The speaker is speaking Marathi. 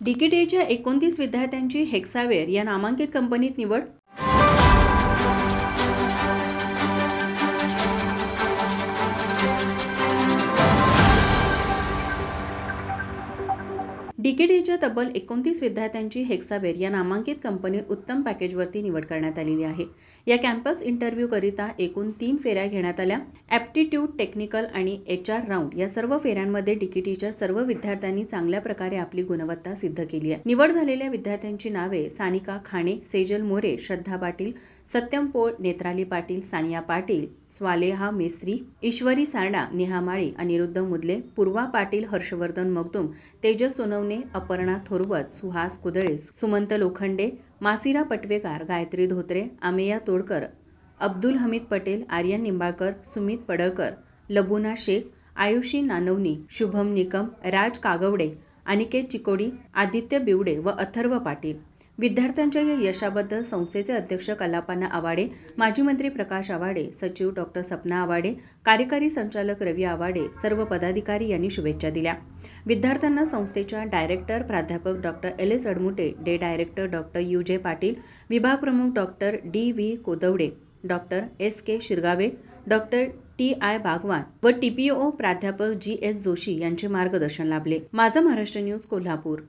डीकेटीएच्या एकोणतीस विद्यार्थ्यांची हेक्सावेअर या नामांकित कंपनीत निवड डीकेडीच्या तब्बल एकोणतीस विद्यार्थ्यांची हेक्सावेर या नामांकित कंपनीत उत्तम पॅकेजवरती निवड करण्यात आलेली आहे. या कॅम्पस इंटरव्ह्यूकरिता एकूण तीन फेऱ्या घेण्यात आल्या. ॲप्टिट्यूड टेक्निकल आणि एच आर राऊंड या सर्व फेऱ्यांमध्ये डीकेटीच्या सर्व विद्यार्थ्यांनी चांगल्या प्रकारे आपली गुणवत्ता सिद्ध केली आहे. निवड झालेल्या विद्यार्थ्यांची नावे सानिका खाणे सेजल मोरे श्रद्धा पाटील सत्यम पोळ नेत्राली पाटील सानिया पाटील स्वालेहा मेस्त्री ईश्वरी सारडा नेहा माळी अनिरुद्ध मुदले पूर्वा पाटील हर्षवर्धन मगदुम तेजस सोनवणे अपर्णा थोरवत सुहास कुदळे सुमंत लोखंडे मासिरा पटवेकार गायत्री धोत्रे आमेया तोडकर अब्दुल हमीद पटेल आर्यन निंबाळकर सुमित पडळकर लबुना शेख आयुषी नानवनी शुभम निकम राज कागवडे अनिकेत चिकोडी आदित्य बिवडे व अथर्व पाटील. विद्यार्थ्यांच्या या यशाबद्दल संस्थेचे अध्यक्ष कलापाना आवाडे माजी मंत्री प्रकाश आवाडे सचिव डॉक्टर सपना आवाडे कार्यकारी संचालक रवी आवाडे सर्व पदाधिकारी यांनी शुभेच्छा दिल्या. विद्यार्थ्यांना संस्थेच्या डायरेक्टर प्राध्यापक doctor L. S. Admute day director doctor U. J. Patil विभाग प्रमुख doctor D. V. Kodavade doctor S. K. Shirgave doctor T. I. Bagwan व टीपीओ प्राध्यापक जी. एस. जोशी यांचे मार्गदर्शन लाभले. माझा महाराष्ट्र न्यूज कोल्हापूर.